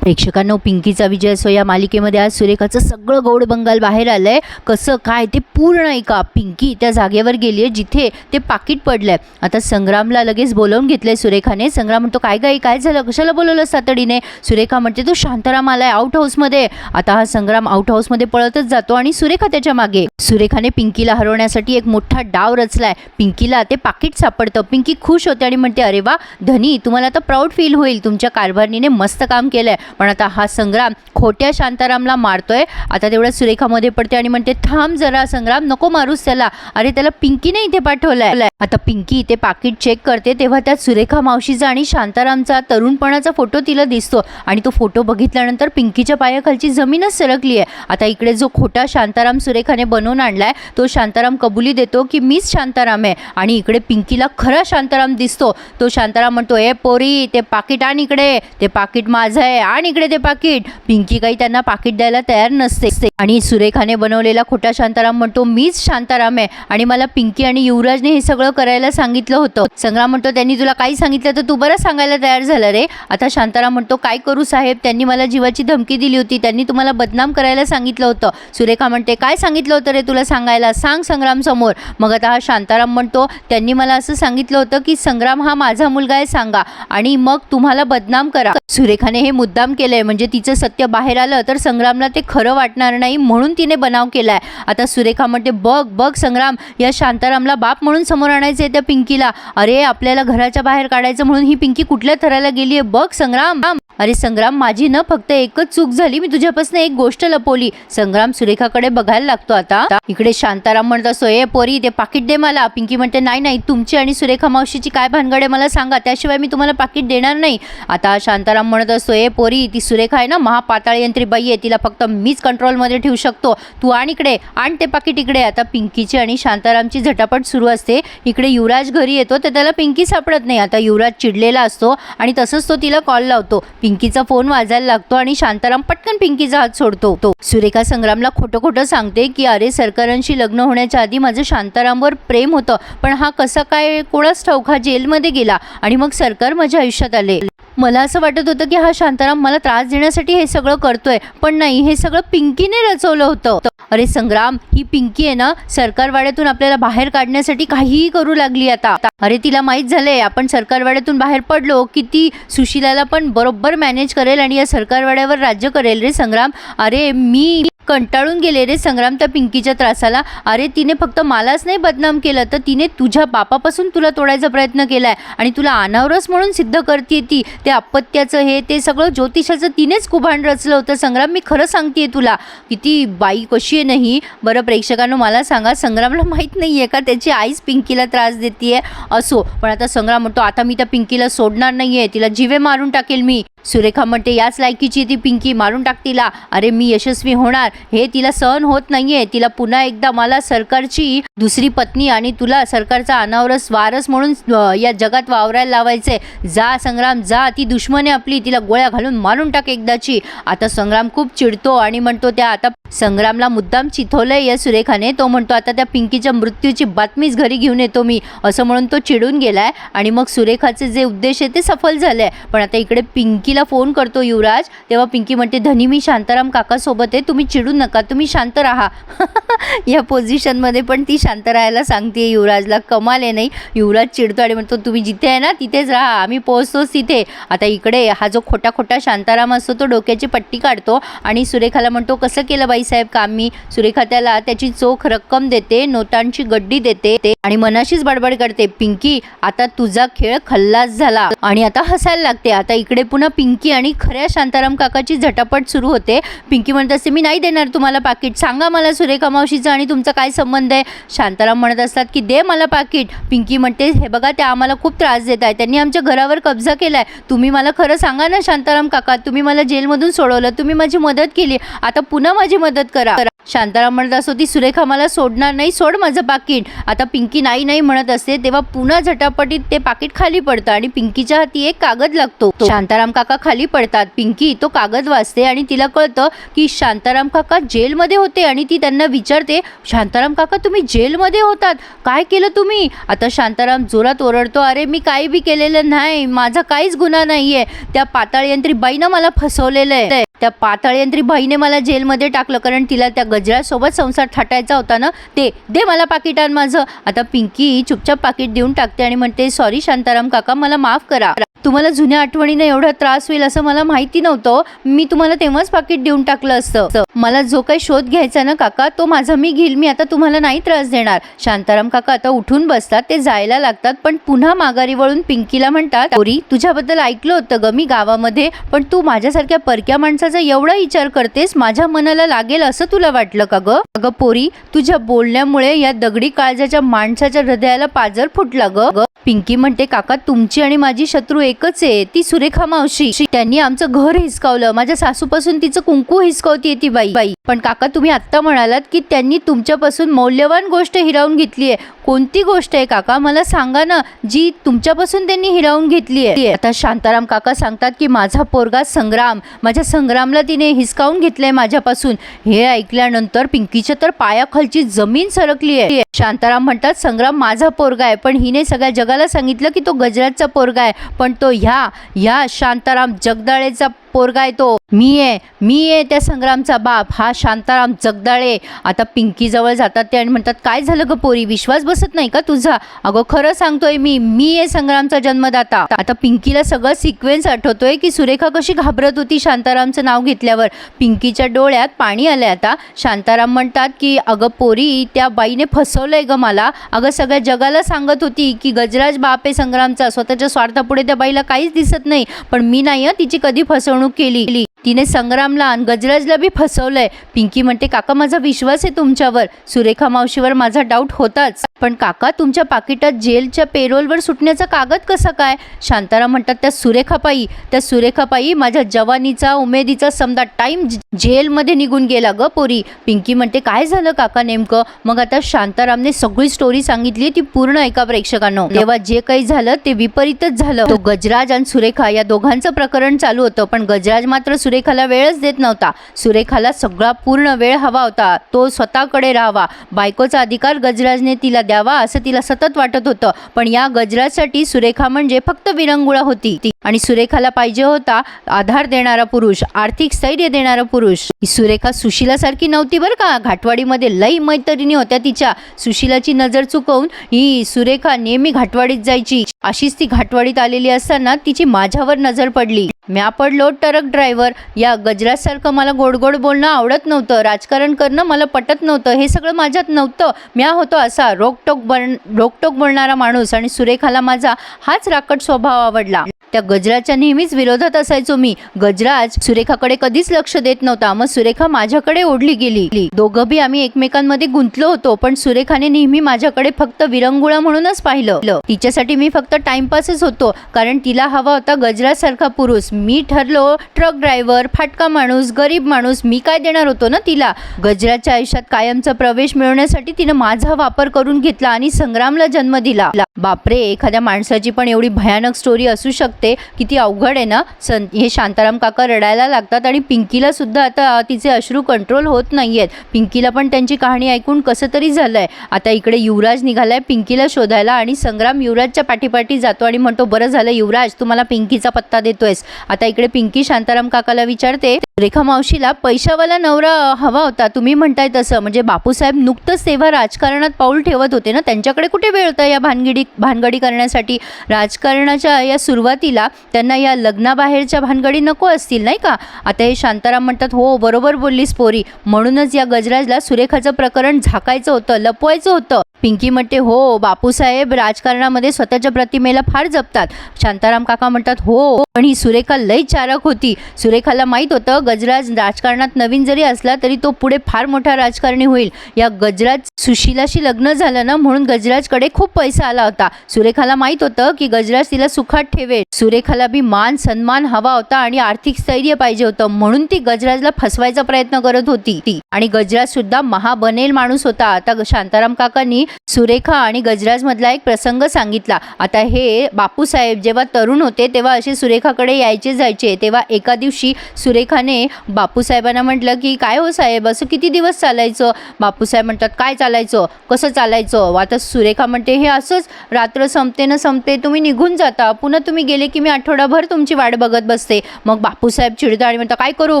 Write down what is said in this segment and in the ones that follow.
प्रेक्षकांनो पिंकीचा विजय असो या मालिकेमध्ये आज सुरेखाचं सगळं गौड बंगाल बाहेर आलं आहे कसं काय ते पूर्ण ऐका पिंकी त्या जागेवर गेली आहे जिथे ते पाकिट पडलंय. आता संग्रामला लगेच बोलवून घेतलं आहे सुरेखाने. संग्राम म्हणतो काय गाई काय झालं? कशाला बोलवलं तातडीने सुरेखा म्हणते तो शांताराम आहे आउट हाऊसमध्ये आता हा संग्राम आउट हाऊसमध्ये पळतच जातो आणि सुरेखा त्याच्यामागे. सुरेखाने पिंकीला हरवण्यासाठी एक मोठा डाव रचलाय. पिंकीला ते पाकिट सापडतं. पिंकी खुश होते आणि म्हणते अरे वा धनी तुम्हाला आता प्राऊड फील होईल. तुमच्या कारभारणीने मस्त काम केलंय. पण आता हा संग्राम खोट्या शांतारामला मारतोय. आता तेवढ्या सुरेखामध्ये पडते आणि म्हणते थांब जरा संग्राम नको मारूस त्याला. अरे त्याला पिंकीने इथे पाठवलंय. आता पिंकी ते पाकिट चेक करते तेव्हा त्यात सुरेखा मावशीचा आणि शांतारामचा तरुणपणाचा फोटो तिला दिसतो. आणि तो फोटो बघितल्यानंतर पिंकीच्या पायाखालची जमीनच सरकली आहे. आता इकडे जो खोटा शांताराम सुरेखाने बनवून आणलाय तो शांताराम कबुली देतो की मीच शांताराम आहे. आणि इकडे पिंकीला खरा शांताराम दिसतो. तो शांताराम म्हणतो ए पोरी ते पाकिट आण इकडे. ते पाकिट माझं आहे. आणि इकडे ते पाकिट. पिंकी काही त्यांना पाकिट द्यायला तयार नसते. आणि सुरेखाने बनवलेला खोटा शांताराम म्हणतो मीच शांताराम आहे. आणि मला पिंकी आणि युवराजने हे सगळं करायला सांगितलं होतं. संग्राम म्हणतो त्यांनी तुला काही सांगितलं तर तू बरं सांगायला तयार झालं रे. आता शांताराम म्हणतो काय करू साहेब? त्यांनी मला जीवाची धमकी दिली होती. त्यांनी तुम्हाला बदनाम करायला सांगितलं होतं. सुरेखा म्हणते काय सांगितलं होतं रे तुला सांगायला? सांग संग्राम समोर. मग आता हा शांताराम म्हणतो त्यांनी मला असं सांगितलं होतं की संग्राम हा माझा मुलगा आहे सांगा. आणि मग तुम्हाला बदनाम करा. सुरेखाने हे मुद्दाम केलंय. म्हणजे तिचं सत्य बाहेर आलं तर संग्रामला ते खरं वाटणार नाही म्हणून तिने बनाव केलाय. आता सुरेखा म्हणते बघ बघ संग्राम या शांतारामला बाप म्हणून समोर आणायचं आहे त्या पिंकीला. अरे आपल्याला घराच्या बाहेर काढायचं म्हणून ही पिंकी कुठल्या थराला गेली आहे बघ संग्राम. अरे संग्राम माझी न फक्त एकच चूक झाली. मी तुझ्यापासून एक गोष्ट लपवली. संग्राम सुरेखाकडे बघायला लागतो आता. इकडे शांताराम म्हणत असतो ए पोरी ते पाकिट दे मला. पिंकी म्हणते नाही नाही तुमची आणि सुरेखा मावशीची काय भानगड आहे मला सांगा. त्याशिवाय मी तुम्हाला पाकिट देणार नाही. आता शांताराम म्हणत असतो ए पोरी ती सुरेखा आहे ना महापाताळयंत्री बाई आहे तिला फक्त मीच कंट्रोलमध्ये ठेवू शकतो. तू आण इकडे आण ते पाकिट इकडे. आता पिंकीची आणि शांतारामची झटापट सुरू असते. इकडे युवराज घरी येतो तर त्याला पिंकी सापडत नाही. आता युवराज चिडलेला असतो आणि तसंच तो तिला कॉल लावतो. पिंकीचा फोन वाजायला लागतो आणि शांताराम पटकन पिंकीचा हात सोडतो. तो सुरेखा संग्रामला खोटं खोटं सांगते की अरे सरकारांशी लग्न होण्याच्या आधी माझं शांतारामवर प्रेम होतं पण हा कसा काय कोणाच ठाऊक हा जेलमध्ये गेला आणि मग सरकार माझ्या आयुष्यात आले. मला असं वाटत होतं की हा शांताराम मला त्रास देण्यासाठी हे सगळं करतोय पण नाही हे सगळं पिंकीने रचवलं होतं. अरे संग्राम ही पिंकी आहे ना सरकारवाड्यातून आपल्याला बाहेर काढण्यासाठी काहीही करू लागली आता. अरे तिला माहीत झालंय आपण सरकारवाड्यातून बाहेर पडलो की ती सुशिलाला पण बरोबर मॅनेज करेल आणि या सरकारवाड्यावर राज्य करेल. रे संग्राम अरे मी कंटाळून गेले रे संग्राम त्या पिंकीच्या त्रासाला. अरे तिने फक्त मलाच नाही बदनाम केलं तर तिने तुझ्या बापापासून तुला तोडायचा प्रयत्न केलाय आणि तुला अनावरस म्हणून सिद्ध करते ती. ते अपत्याचं हे ते सगळं ज्योतिषाचं तिनेच कुभांड रचलं होतं. संग्राम मी खरं सांगते तुला किती बाई कशी आहे नाही. बरं प्रेक्षकांनो मला सांगा संग्रामला माहीत नाही आहे का? त्याची आईच पिंकीला त्रास देते असो. पण आता संग्राम म्हणतो आता मी त्या पिंकीला सोडणार नाही आहे तिला जिवे मारून टाकेल मी. सुरेखा म्हणते याच लायकीची ती पिंकी मारून टाक तिला. अरे मी यशस्वी होणार. हे तिला सहन होत नाहीये. तिला पुन्हा एकदा मला सरकारची दुसरी पत्नी आणि तुला सरकारचा अनावरस वारस म्हणून या जगात वावरायला लावायचे जा संग्राम जा. ती दुश्मने आपली. तिला गोळ्या घालून मारून टाक एकदाची. आता संग्राम खूप चिडतो आणि म्हणतो त्या आता संग्रामला मुद्दाम चिथवलंय या सुरेखाने. तो म्हणतो आता त्या पिंकीच्या मृत्यूची बातमीच घरी घेऊन येतो मी. असं म्हणून तो चिडून गेलाय आणि मग सुरेखाचे जे उद्देश आहे ते सफल झाले पण आता इकडे पिंकी पिंकीला फोन करतो युवराज. तेव्हा पिंकी म्हणते धनी मी शांताराम काकासोबत आहे. तुम्ही चिडू नका. तुम्ही शांत राहा. या पोझिशनमध्ये पण ती शांत राहायला सांगते युवराजला. कमाल आहे नाही? युवराज चिडतो आणि म्हणतो तुम्ही जिथे आहे ना तिथेच राहा. आम्ही पोहोचतोच तिथे. आता इकडे हा जो खोटा खोटा शांताराम असतो तो डोक्याची पट्टी काढतो आणि सुरेखाला म्हणतो कसं केलं बाईसाहेब काम मी? सुरेखा त्याला त्याची चोख रक्कम देते नोटांची गड्डी देते ते आणि मनाशीच बडबड करते. पिंकी आता तुझा खेळ खल्लास झाला आणि आता हसायला लागते. आता इकडे पुन्हा पिंकी आणि खऱ्या शांताराम काकाची झटापट सुरू होते. पिंकी म्हणत असते मी नाही देणार तुम्हाला पाकिट. सांगा मला सुरेखा मावशीचं आणि तुमचा काय संबंध आहे? शांताराम म्हणत असतात की दे मला पाकिट. पिंकी म्हणते हे बघा त्या आम्हाला खूप त्रास देत आहे. त्यांनी आमच्या घरावर कब्जा केला आहे तुम्ही मला खरं सांगा ना शांताराम काका तुम्ही मला जेलमधून सोडवलं. तुम्ही माझी मदत केली. आता पुन्हा माझी मदत करा. शांताराम म्हणत असतो ती सुरेखा मला सोडणार नाही सोड माझं पाकिट. आता पिंकी नाही नाही म्हणत असते तेव्हा पुन्हा झटापटीत ते पाकिट खाली पडतं आणि पिंकीच्या हाती एक कागद लागतो. शांताराम काका खाली पडतात. पिंकी तो कागद वाचते आणि तिला कळतं की शांताराम काका जेलमध्ये होते आणि ती त्यांना विचारते शांताराम काका तुम्ही जेलमध्ये होतात? काय केलं तुम्ही? आता शांताराम जोरात ओरडतो अरे मी काही बी केलेलं नाही माझा काहीच गुन्हा नाहीये. त्या पाताळयंत्री बाईनं मला फसवलेलं आहे. त्या पाताळयंत्री बाईने मला जेलमध्ये टाकलं कारण तिला त्या गजरासोबत संसार थाटायचा होता ना ते दे मला पाकिटान माझं आता पिंकी चुपचाप पाकिट देऊन टाकते आणि म्हणते सॉरी शांताराम काका मला माफ करा. तुम्हाला जुन्या आठवणीने एवढा त्रास होईल असं मला माहिती नव्हतं. मी तुम्हाला तेव्हाच पाकिट देऊन टाकलं असतं. मला जो काही शोध घ्यायचा ना काका तो माझा मी घेईल. मी आता तुम्हाला नाही त्रास देणार. शांताराम काका आता उठून बसतात. ते जायला लागतात पण पुन्हा माघारी वळून पिंकीला म्हणतात पोरी तुझ्याबद्दल ऐकलं होतं ग मी गावामध्ये पण तू माझ्यासारख्या परक्या माणसाचा एवढा विचार करतेस माझ्या मनाला लागेल असं तुला वाटलं का ग? अगं पोरी तुझ्या बोलण्यामुळे या दगडी काळजाच्या माणसाच्या हृदयाला पाजर फुटला ग. ग. पिंकी म्हणते काका तुमची आणि माझी शत्रू एकच आहे ती सुरेखा मावशी. त्यांनी आमचं घर हिसकावलं. माझ्या सासूपासून तिचं कुंकू हिसकावतीये ती बाई बाई. पण काका तुम्ही आत्ता म्हणालात की त्यांनी तुमच्यापासून मौल्यवान गोष्ट हिरावून घेतली आहे. कोणती गोष्ट आहे काका? मला सांगा ना जी तुमच्यापासून त्यांनी हिरावून घेतली आहे. आता शांताराम काका सांगतात की माझा पोरगा संग्राम माझ्या संग्रामला तिने हिसकावून घेतलंय माझ्यापासून. हे ऐकल्यानंतर पिंकीच्या तर पायाखालची जमीन सरकली आहे. शांताराम म्हणतात संग्राम माझा पोरगा आहे पण हिने सगळ्या जगाला सांगितलं की तो गजराजचा पोरगा आहे. पण तो ह्या ह्या शांताराम जगदाळेचा पोरगा आहे तो. मी आहे. मी आहे त्या संग्रामचा बाप. हा शांताराम जगदाळे आता पिंकीजवळ जातात ते आणि म्हणतात काय झालं ग पोरी? विश्वास बसत नाही का तुझा? अगं खरं सांगतोय मी. मी आहे संग्रामचा जन्मदाता. आता पिंकीला सगळं सिक्वेन्स आठवतोय की सुरेखा कशी घाबरत होती शांतारामचं नाव घेतल्यावर. पिंकीच्या डोळ्यात पाणी आलंय आता. शांताराम म्हणतात की अगं पोरी त्या बाईने फसवलंय ग मला. अगं सगळ्या जगाला सांगत होती की गजराज बाप आहे संग्रामचा. स्वतःच्या स्वार्थापुढे त्या बाईला काहीच दिसत नाही. पण मी नाही तिची कधी फसवणूक केली. तिने संग्रामला आणि गजराजला बी फसवलंय. पिंकी म्हणते काका माझा विश्वास आहे तुमच्यावर. सुरेखा मावशीवर माझा डाऊट होताच. पण काका तुमच्या पाकिटात जेलच्या पेरोलवर सुटण्याचा कागद कसा काय? शांताराम म्हणतात त्या सुरेखापायी त्या सुरेखापायी माझ्या जवानीचा उमेदीचा समजा टाईम जेलमध्ये निघून गेला ग पोरी. पिंकी म्हणते काय झालं काका नेमकं? मग आता शांतारामने सगळी स्टोरी सांगितली ती पूर्ण ऐका प्रेक्षकांना. तेव्हा जे काही झालं ते विपरीतच झालं. तो गजराज आणि सुरेखा या दोघांचं प्रकरण चालू होतं पण गजराज मात्र सुरेखाला वेळच देत नव्हता. सुरेखाला सगळा पूर्ण वेळ हवा होता. तो स्वतःकडे राहावा. बायकोचा अधिकार गजराजने तिला द्यावा असं तिला सतत वाटत होतं. पण या गजराजसाठी सुरेखा म्हणजे फक्त विरंगुळा होती. ती आणि सुरेखाला पाहिजे होता आधार देणारा पुरुष आर्थिक स्थैर्य देणारा पुरुष. ही सुरेखा सुशिलासारखी नव्हती बरं का? घाटवाडीमध्ये लई मैत्रिणी होत्या तिच्या. सुशिलाची नजर चुकवून ही सुरेखा नेहमी घाटवाडीत जायची. अशीच ती घाटवाडीत आलेली असताना तिची माझ्यावर नजर पडली. म्या पडलो ट्रक ड्रायव्हर. या गजरासारखं मला गोड गोड बोलणं आवडत नव्हतं. राजकारण करणं मला पटत नव्हतं. हे सगळं माझ्यात नव्हतं. म्या होतो असा रोकटोक बन रोकटोक बोलणारा माणूस आणि सुरेखाला माझा हाच राकट स्वभाव आवडला. त्या गजराच्या नेहमीच विरोधात असायचो मी. गजराज सुरेखाकडे कधीच लक्ष देत नव्हता. मग सुरेखा माझ्याकडे ओढली गेली. दोघं बी आम्ही एकमेकांमध्ये गुंतलो होतो पण सुरेखाने नेहमी माझ्याकडे फक्त विरंगुळा म्हणूनच पाहिलं. तिच्यासाठी मी फक्त टाइमपासच होतो कारण तिला हवा होता गजरासारखा पुरुष. मी ठरलो ट्रक ड्रायव्हर फाटका माणूस गरीब माणूस मी काय देणार होतो ना तिला? गजराच्या आयुष्यात कायमचा प्रवेश मिळवण्यासाठी तिनं माझा वापर करून घेतला आणि संग्रामला जन्म दिला. बापरे एखाद्या माणसाची पण एवढी भयानक स्टोरी असू शकते. किती अवघड आहे ना? सं हे शांताराम काका रडायला लागतात आणि पिंकीला सुद्धा आता तिचे अश्रू कंट्रोल होत नाही आहेत पिंकीला पण त्यांची कहाणी ऐकून कसं तरी झालंय. आता इकडे युवराज निघालाय पिंकीला शोधायला आणि संग्राम युवराजच्या पाठीपाठी जातो आणि म्हणतो बरं झालं युवराज तू मला पिंकीचा पत्ता देतोयस. आता इकडे पिंकी शांताराम काकाला विचारते रेखा मावशीला पैशावाला नवरा हवा होता. तुम्ही म्हणताय तसं. म्हणजे बापूसाहेब नुकतंच तेव्हा राजकारणात पाऊल ठेवत होते ना? त्यांच्याकडे कुठे वेळ होता या भानगडी भानगडी करण्यासाठी? राजकारणाच्या या सुरुवातीला त्यांना या लग्नाबाहेरच्या भानगडी नको असतील नाही का? आता हे शांताराम म्हणतात हो बरोबर बोललीस पोरी. म्हणूनच या गजराजला सुरेखाचं प्रकरण झाकायचं होतं लपवायचं होतं. पिंकी म्हणते हो बापूसाहेब राजकारणामध्ये स्वतःच्या प्रतिमेला फार जपतात. शांताराम काका म्हणतात हो पण ही सुरेखा लई चारक होती. सुरेखाला माहीत होतं गजराज राजकारणात नवीन जरी असला तरी तो पुढे फार मोठा राजकारणी होईल. या गजराज सुशीलाशी लग्न झालं ना म्हणून गजराजकडे खूप पैसा आला होता. सुरेखाला माहीत होतं की गजराज तिला सुखात ठेवेल. सुरेखाला बी मान सन्मान हवा होता आणि आर्थिक स्थैर्य पाहिजे होतं म्हणून ती गजराजला फसवायचा प्रयत्न करत होती. ती आणि गजराज सुद्धा महाबनेल माणूस होता. आता शांताराम काकांनी सुरेखा आणि गजराज मधला एक प्रसंग सांगितला. आता हे बापूसाहेब जेव्हा तरुण होते तेव्हा असे सुरेखाकडे यायचे जायचे. तेव्हा एका दिवशी सुरेखाने बापूसाहेबांना म्हटलं की काय हो साहेब? असं किती दिवस चालायचं? बापूसाहेब म्हणतात काय चालायचं? कसं चालायचं? आता सुरेखा म्हणते हे असंच रात्र संपते न संपते तुम्ही निघून जाता. पुन्हा तुम्ही गेले की मी आठवडाभर तुमची वाट बघत बसते. मग बापूसाहेब चिडता आणि म्हणतात काय करू?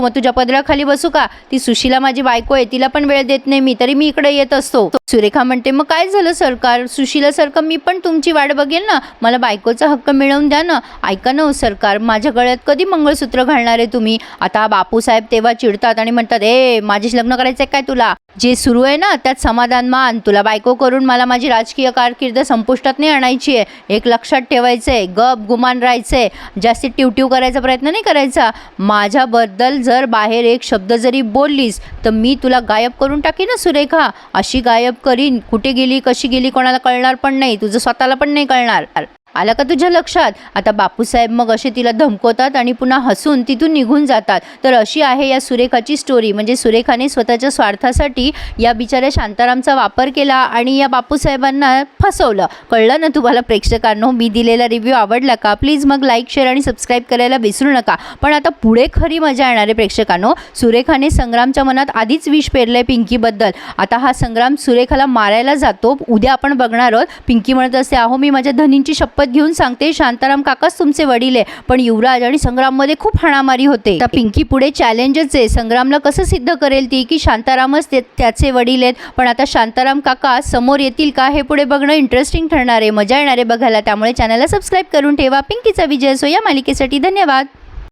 मग तुझ्या पदराखाली बसू का? ती सुशीला माझी बायको आहे तिला पण वेळ देत नाही मी तरी मी इकडे येत असतो. सुरेखा म्हणते मग काय झालं सरकार? सुशीला सरकार मी पण तुमची वाट बघेल ना? मला बायकोचा हक्क मिळवून द्या ना. ऐका ना हो सरकार माझ्या गळ्यात कधी मंगळसूत्र घालणार आहे तुम्ही? आता बाप बापूसाहेब तेव्हा चिडतात आणि म्हणतात ए माझेच लग्न करायचं काय तुला? जे सुरू आहे ना त्यात समाधान मान. तुला बायको करून मला माझी राजकीय कारकीर्द संपुष्टात नाही आणायची आहे. एक लक्षात ठेवायचं आहे गप गुमान राहायचं आहे जास्ती ट्यूट्यू करायचा प्रयत्न नाही करायचा. माझ्याबद्दल जर बाहेर एक शब्द जरी बोललीस तर मी तुला गायब करून टाकीन ना सुरेखा. अशी गायब करीन. कुठे गेली कशी गेली कोणाला कळणार पण नाही. तुझं स्वतःला पण नाही कळणार. आलं का तुझ्या लक्षात? आता बापूसाहेब मग असे तिला धमकवतात आणि पुन्हा हसून तिथून निघून जातात. तर अशी आहे या सुरेखाची स्टोरी म्हणजे सुरेखाने स्वतःच्या स्वार्थासाठी या बिचाऱ्या शांतारामचा वापर केला आणि या बापूसाहेबांना फसवलं. कळलं ना तुम्हाला प्रेक्षकांनो? मी दिलेला रिव्ह्यू आवडला का? प्लीज मग लाईक शेअर आणि सबस्क्राईब करायला विसरू नका. पण आता पुढे खरी मजा येणार आहे प्रेक्षकांनो. सुरेखाने संग्रामच्या मनात आधीच विष पेरलंय पिंकीबद्दल. आता हा संग्राम सुरेखाला मारायला जातो. उद्या आपण बघणार आहोत. पिंकी म्हणत असते अहो मी माझ्या धनींची शपथ घेऊन सांगते शांताराम काकाच तुमचे वडील आहे. पण युवराज आणि संग्राममध्ये खूप हाणामारी होते. तर पिंकी पुढे चॅलेंजच आहे. संग्रामला कसं सिद्ध करेल ती? की शांतारामच त्याचे वडील आहेत. पण आता शांताराम काका समोर येतील का हे पुढे बघणं इंटरेस्टिंग ठरणार आहे. मजा येणार आहे बघायला. त्यामुळे चॅनलला सबस्क्राईब करून ठेवा. पिंकीचा विजय असो या मालिकेसाठी धन्यवाद.